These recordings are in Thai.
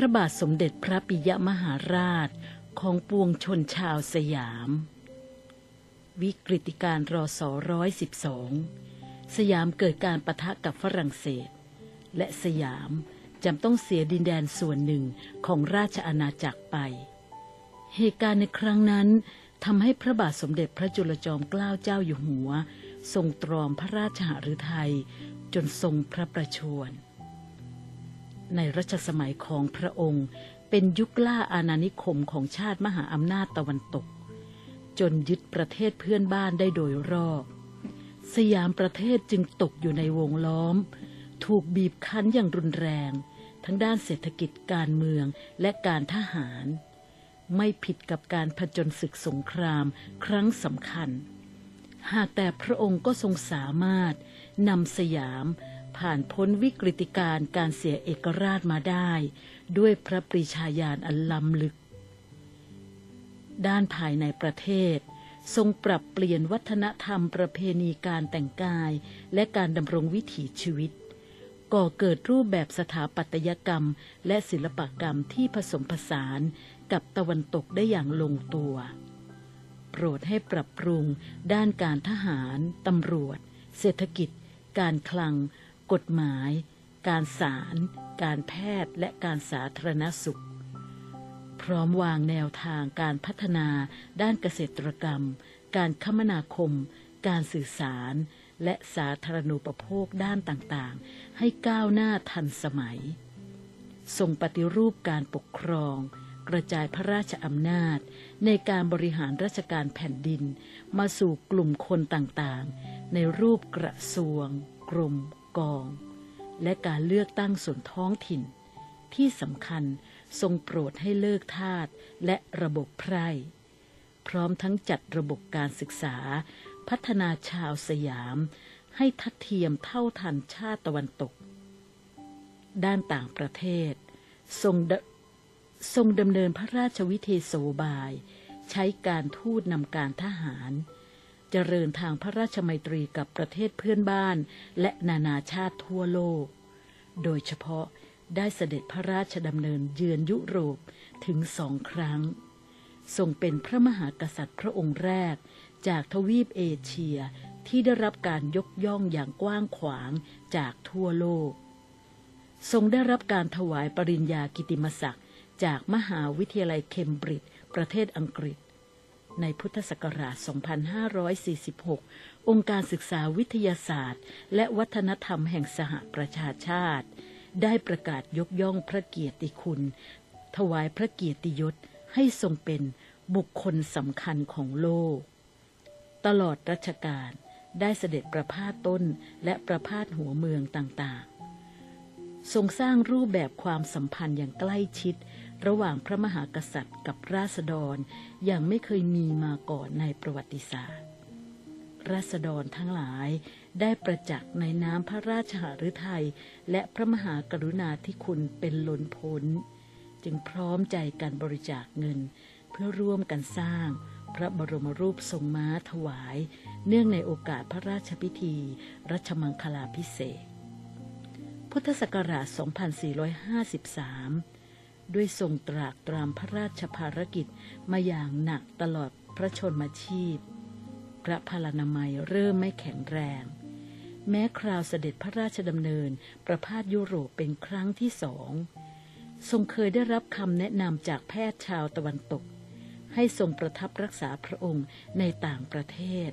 พระบาทสมเด็จพระปิยมหาราชของปวงชนชาวสยาม วิกฤติการรอสอร้อยสิบสองสยามเกิดการประทะกับฝรั่งเศส และสยามจำต้องเสียดินแดนส่วนหนึ่งของราชอาณาจักรไป เหตุการณ์ในครั้งนั้นทำให้พระบาทสมเด็จพระจุลจอมเกล้าเจ้าอยู่หัว ทรงตรอมพระราชหฤทัยจนทรงพระประชวร ในรัชสมัยของพระองค์ เป็นยุคล่าอาณานิคมของชาติมหาอำนาจตะวันตก จนยึดประเทศเพื่อนบ้านได้โดยรอบ สยามประเทศจึงตกอยู่ในวงล้อม ถูกบีบคั้นอย่างรุนแรง ทั้งด้านเศรษฐกิจการเมืองและการทหาร ไม่ผิดกับการผจญศึกสงครามครั้งสำคัญ หากแต่พระองค์ก็ทรงสามารถนำสยาม ผ่านพ้นวิกฤติการการเสียเอกราชมาได้ ด้วยพระปรีชาญาณอันล้ำลึก ด้านภายในประเทศ ทรงปรับเปลี่ยนวัฒนธรรมประเพณีการแต่งกายและการดำรงวิถีชีวิต ก่อเกิดรูปแบบสถาปัตยกรรม และศิลปกรรมที่ผสมผสานกับตะวันตกได้อย่างลงตัว โปรดให้ปรับปรุงด้านการทหาร ตำรวจ เศรษฐกิจ การคลัง กฎหมาย การศาลการแพทย์และการสาธารณสุข พร้อมวางแนวทางการพัฒนาด้านเกษตรกรรม การคมนาคม การสื่อสาร และสาธารณูปโภคด้านต่างๆ ให้ก้าวหน้าทันสมัยทรงปฏิรูปการปกครอง กระจายพระราชอำนาจ ในการบริหารราชการแผ่นดิน มาสู่กลุ่มคนต่างๆ ในรูปกระทรวง กรม กอง และการเลือกตั้งส่วนท้องถิ่น ที่สำคัญทรงโปรดให้เลิกทาสและระบบไพร่พร้อมทั้งจัดระบบการศึกษา พัฒนาชาวสยาม ให้ทัดเทียมเท่าทันชาติตะวันตก ด้านต่างประเทศ ทรงดทรงดำเนินพระราชวิเทโสบาย ใช้การทูตนำการทหาร จริญทางพระราชมัยตรีกับประเทศเพื่อนบ้าน และนานาชาติทั่วโลก โดยเฉพาะได้เสด็จพระราชดำเนินเยือนยุโรปถึงสองครั้ง ทรงเป็นพระมหากษัตริย์พระองค์แรก จากทวีปเอเชียที่ได้รับการยกย่องอย่างกว้างขวางจากทั่วโลก ทรงได้รับการถวายปริญญากิติมศักดิ์จากมหาวิทยาลัยเคมบริดจ์ประเทศอังกฤษ ในพุทธศักราช 2546 องค์การศึกษาวิทยาศาสตร์ และวัฒนธรรมแห่งสหประชาชาติ ได้ประกาศยกย่องพระเกียรติคุณ ถวายพระเกียรติยศให้ทรงเป็นบุคคลสำคัญของโลก ตลอดรัชกาลได้เสด็จประพาสต้นและประพาสหัวเมืองต่างๆ ทรงสร้างรูปแบบความสัมพันธ์อย่างใกล้ชิด ระหว่างพระมหากษัตริย์กับราษฎรอย่างไม่เคยมีมาก่อนในประวัติศาสตร์ ราษฎรทั้งหลายได้ประจักษ์ในน้ำพระราชหฤทัยและพระมหากรุณาธิคุณเป็นล้นพ้น จึงพร้อมใจกันบริจาคเงิน เพื่อร่วมกันสร้างพระบรมรูปทรงม้าถวาย เนื่องในโอกาสพระราชพิธี รัชมังคลาพิเศษ พุทธศักราช 2453 ด้วยทรงตรากตรามพระราชภารกิจมาอย่างหนักตลอดพระชนมาชีพ พระพลานามัยเริ่มไม่แข็งแรง แม้คราวเสด็จพระราชดำเนินประพาสยุโรปเป็นครั้งที่สอง ทรงเคยได้รับคำแนะนำจากแพทย์ชาวตะวันตก ให้ทรงประทับรักษาพระองค์ในต่างประเทศ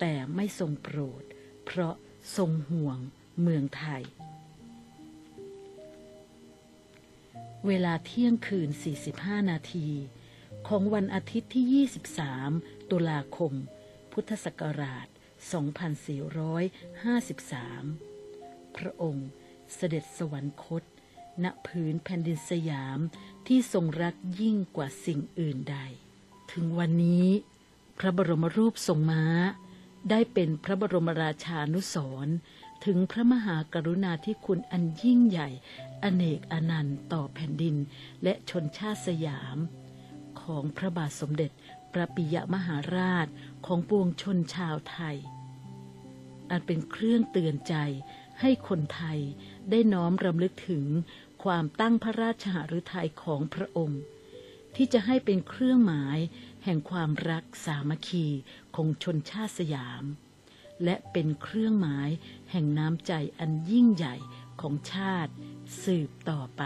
แต่ไม่ทรงโปรด เพราะทรงห่วงเมืองไทย เวลาเที่ยงคืน 45 นาที ของวันอาทิตย์ที่ 23 ตุลาคม พุทธศักราช 2453 พระองค์เสด็จสวรรคต ณผืนแผ่นดินสยามที่ทรงรักยิ่งกว่าสิ่งอื่นใด ถึงวันนี้ พระบรมรูปทรงม้า ได้เป็นพระบรมราชานุสร ถึงพระมหากรุณาธิคุณอันยิ่งใหญ่ อเนกอนันต์ต่อแผ่นดินและชนชาติสยาม ของพระบาทสมเด็จพระปิยมหาราชของปวงชนชาวไทย อันเป็นเครื่องเตือนใจให้คนไทยได้น้อมรำลึกถึงความตั้งพระราชหฤทัยของพระองค์ ที่จะให้เป็นเครื่องหมายแห่งความรักสามัคคีของชนชาติสยาม และเป็นเครื่องหมายแห่งน้ำใจอันยิ่งใหญ่ของชาติสืบต่อไป